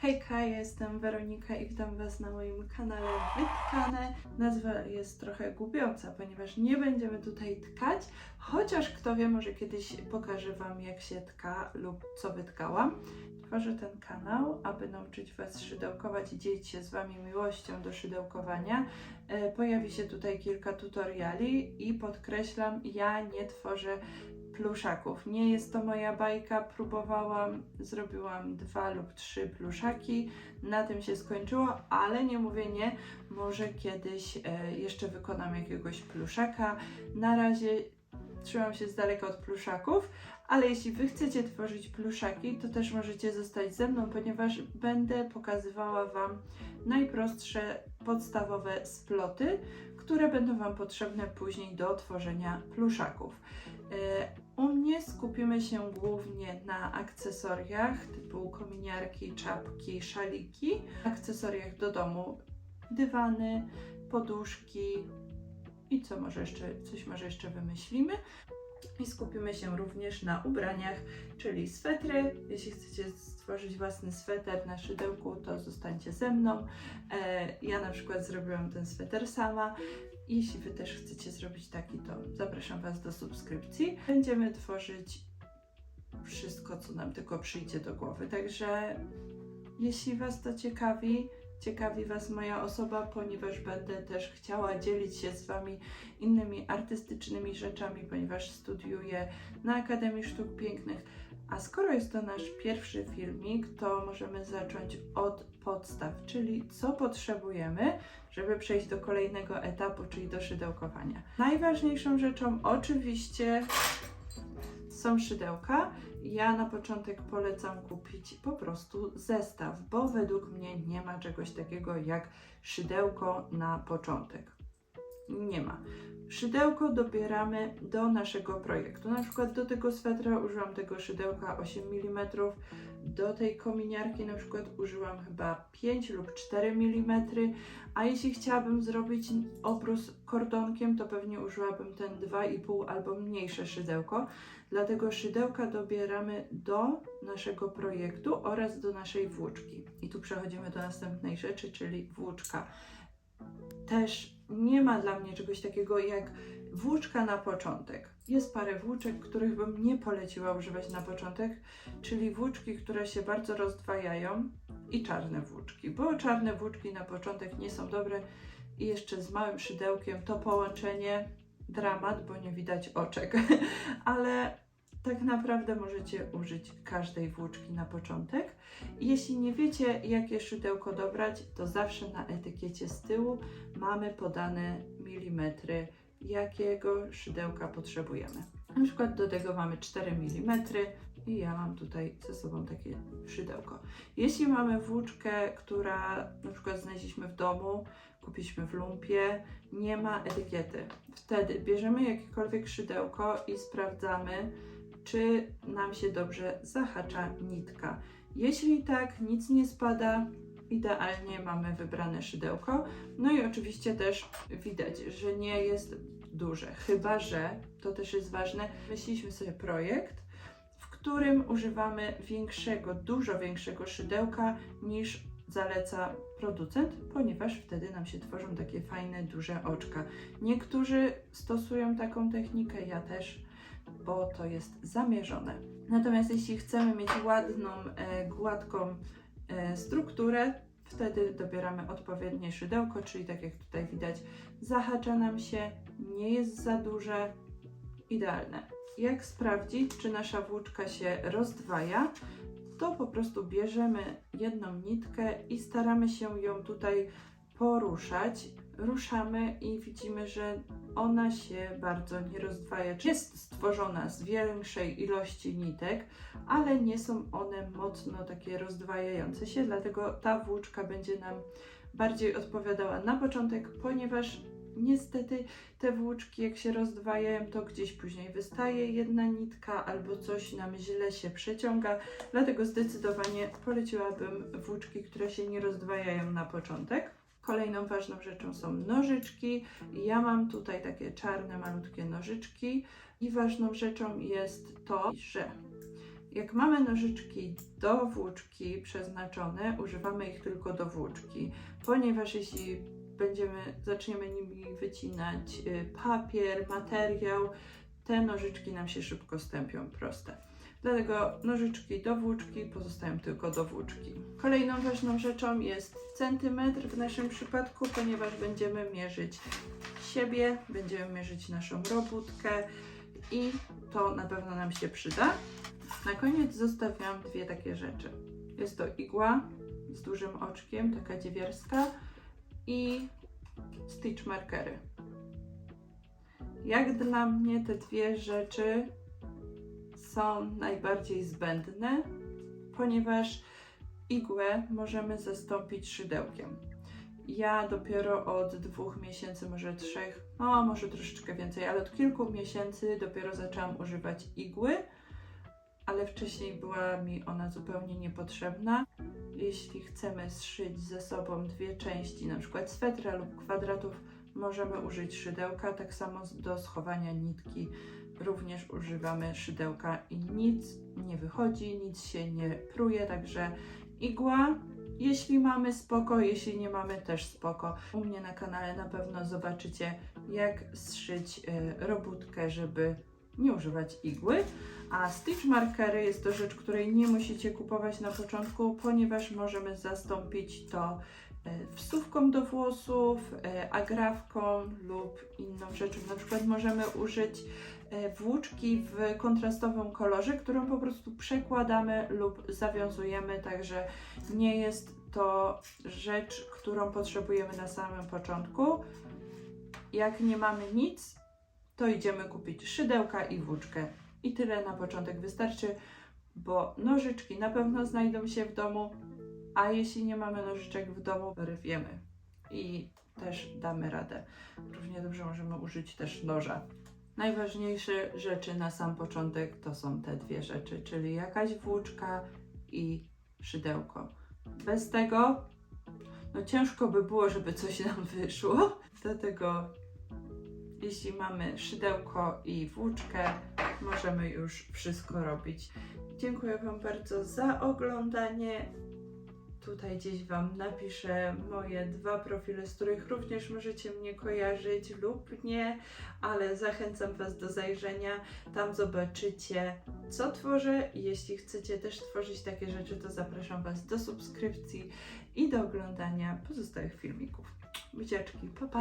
Hejka, ja jestem Weronika i witam Was na moim kanale Wytkane. Nazwa jest trochę gubiąca, ponieważ nie będziemy tutaj tkać, chociaż kto wie, może kiedyś pokażę Wam jak się tka lub co wytkałam. Tworzę ten kanał, aby nauczyć Was szydełkować i dzielić się z Wami miłością do szydełkowania. E, Pojawi się tutaj kilka tutoriali i podkreślam, ja nie tworzę pluszaków. Nie jest to moja bajka, próbowałam, zrobiłam dwa lub trzy pluszaki, na tym się skończyło, ale nie mówię nie, może kiedyś e, jeszcze wykonam jakiegoś pluszaka. Na razie trzymam się z daleka od pluszaków, ale jeśli Wy chcecie tworzyć pluszaki, to też możecie zostać ze mną, ponieważ będę pokazywała Wam najprostsze, podstawowe sploty, które będą Wam potrzebne później do tworzenia pluszaków. U mnie skupimy się głównie na akcesoriach typu kominiarki, czapki, szaliki, akcesoriach do domu, dywany, poduszki i co może jeszcze, coś może jeszcze wymyślimy. I skupimy się również na ubraniach, czyli swetry. Jeśli chcecie stworzyć własny sweter na szydełku, to zostańcie ze mną. E, ja na przykład zrobiłam ten sweter sama. Jeśli Wy też chcecie zrobić taki, to zapraszam Was do subskrypcji. Będziemy tworzyć wszystko, co nam tylko przyjdzie do głowy. Także jeśli Was to ciekawi, ciekawi Was moja osoba, ponieważ będę też chciała dzielić się z Wami innymi artystycznymi rzeczami, ponieważ studiuję na Akademii Sztuk Pięknych. A skoro jest to nasz pierwszy filmik, to możemy zacząć od podstaw, czyli co potrzebujemy, żeby przejść do kolejnego etapu, czyli do szydełkowania. Najważniejszą rzeczą oczywiście są szydełka. Ja na początek polecam kupić po prostu zestaw, bo według mnie nie ma czegoś takiego jak szydełko na początek. Nie ma. Szydełko dobieramy do naszego projektu. Na przykład do tego swetra użyłam tego szydełka 8 mm, do tej kominiarki na przykład użyłam chyba 5 lub 4 mm, a jeśli chciałabym zrobić obrus kordonkiem, to pewnie użyłabym ten 2,5 albo mniejsze szydełko. Dlatego szydełka dobieramy do naszego projektu oraz do naszej włóczki. I tu przechodzimy do następnej rzeczy, czyli włóczka. Też nie ma dla mnie czegoś takiego jak włóczka na początek. Jest parę włóczek, których bym nie poleciła używać na początek, czyli włóczki, które się bardzo rozdwajają i czarne włóczki, bo czarne włóczki na początek nie są dobre i jeszcze z małym szydełkiem to połączenie dramat, bo nie widać oczek, ale tak naprawdę możecie użyć każdej włóczki na początek. Jeśli nie wiecie, jakie szydełko dobrać, to zawsze na etykiecie z tyłu mamy podane milimetry, jakiego szydełka potrzebujemy. Na przykład do tego mamy 4 mm i ja mam tutaj ze sobą takie szydełko. Jeśli mamy włóczkę, która na przykład znaleźliśmy w domu, kupiliśmy w lumpie, nie ma etykiety. Wtedy bierzemy jakiekolwiek szydełko i sprawdzamy, czy nam się dobrze zahacza nitka. Jeśli tak, nic nie spada, idealnie mamy wybrane szydełko. No i oczywiście też widać, że nie jest duże, chyba że, to też jest ważne, myśleliśmy sobie projekt, w którym używamy większego, dużo większego szydełka niż zaleca producent, ponieważ wtedy nam się tworzą takie fajne, duże oczka. Niektórzy stosują taką technikę, ja też, bo to jest zamierzone. Natomiast jeśli chcemy mieć ładną, e, gładką e, strukturę, wtedy dobieramy odpowiednie szydełko, czyli tak jak tutaj widać, zahacza nam się, nie jest za duże, idealne. Jak sprawdzić, czy nasza włóczka się rozdwaja? To po prostu bierzemy jedną nitkę i staramy się ją tutaj poruszać. Ruszamy i widzimy, że ona się bardzo nie rozdwaja. Jest stworzona z większej ilości nitek, ale nie są one mocno takie rozdwajające się, dlatego ta włóczka będzie nam bardziej odpowiadała na początek, ponieważ niestety te włóczki, jak się rozdwajają, to gdzieś później wystaje jedna nitka albo coś nam źle się przeciąga. Dlatego zdecydowanie poleciłabym włóczki, które się nie rozdwajają na początek. Kolejną ważną rzeczą są nożyczki. Ja mam tutaj takie czarne, malutkie nożyczki. I ważną rzeczą jest to, że Jak mamy nożyczki do włóczki przeznaczone, używamy ich tylko do włóczki, ponieważ jeśli będziemy, zaczniemy nimi wycinać y, papier, materiał, te nożyczki nam się szybko stępią proste. Dlatego nożyczki do włóczki pozostają tylko do włóczki. Kolejną ważną rzeczą jest centymetr w naszym przypadku, ponieważ będziemy mierzyć siebie, będziemy mierzyć naszą robótkę i to na pewno nam się przyda. Na koniec zostawiam dwie takie rzeczy. Jest to igła z dużym oczkiem, taka dziewierska i stitch markery. Jak dla mnie te dwie rzeczy są najbardziej zbędne, ponieważ igłę możemy zastąpić szydełkiem. Ja dopiero od dwóch miesięcy, może trzech, no może troszeczkę więcej, ale od kilku miesięcy dopiero zaczęłam używać igły, ale wcześniej była mi ona zupełnie niepotrzebna. Jeśli chcemy zszyć ze sobą dwie części, na przykład swetra lub kwadratów, możemy użyć szydełka. Tak samo do schowania nitki również używamy szydełka i nic nie wychodzi, nic się nie pruje, także igła. Jeśli mamy spoko, jeśli nie mamy też spoko. U mnie na kanale na pewno zobaczycie, jak zszyć e, robótkę, żeby nie używać igły. A stitch markery jest to rzecz, której nie musicie kupować na początku, ponieważ możemy zastąpić to wstówką do włosów, e, agrafką lub inną rzeczą. Na przykład możemy użyć e, włóczki w kontrastowym kolorze, którą po prostu przekładamy lub zawiązujemy, także nie jest to rzecz, którą potrzebujemy na samym początku. Jak nie mamy nic, to idziemy kupić szydełka i włóczkę. I tyle na początek wystarczy, bo nożyczki na pewno znajdą się w domu, a jeśli nie mamy nożyczek w domu, rwiemy i też damy radę. Równie dobrze możemy użyć też noża. Najważniejsze rzeczy na sam początek to są te dwie rzeczy, czyli jakaś włóczka i szydełko. Bez tego no ciężko by było, żeby coś nam wyszło. Dlatego jeśli mamy szydełko i włóczkę, możemy już wszystko robić. Dziękuję Wam bardzo za oglądanie. Tutaj gdzieś Wam napiszę moje dwa profile, z których również możecie mnie kojarzyć lub nie, ale zachęcam Was do zajrzenia. Tam zobaczycie, co tworzę. Jeśli chcecie też tworzyć takie rzeczy, to zapraszam Was do subskrypcji i do oglądania pozostałych filmików. Buziaczki, pa pa!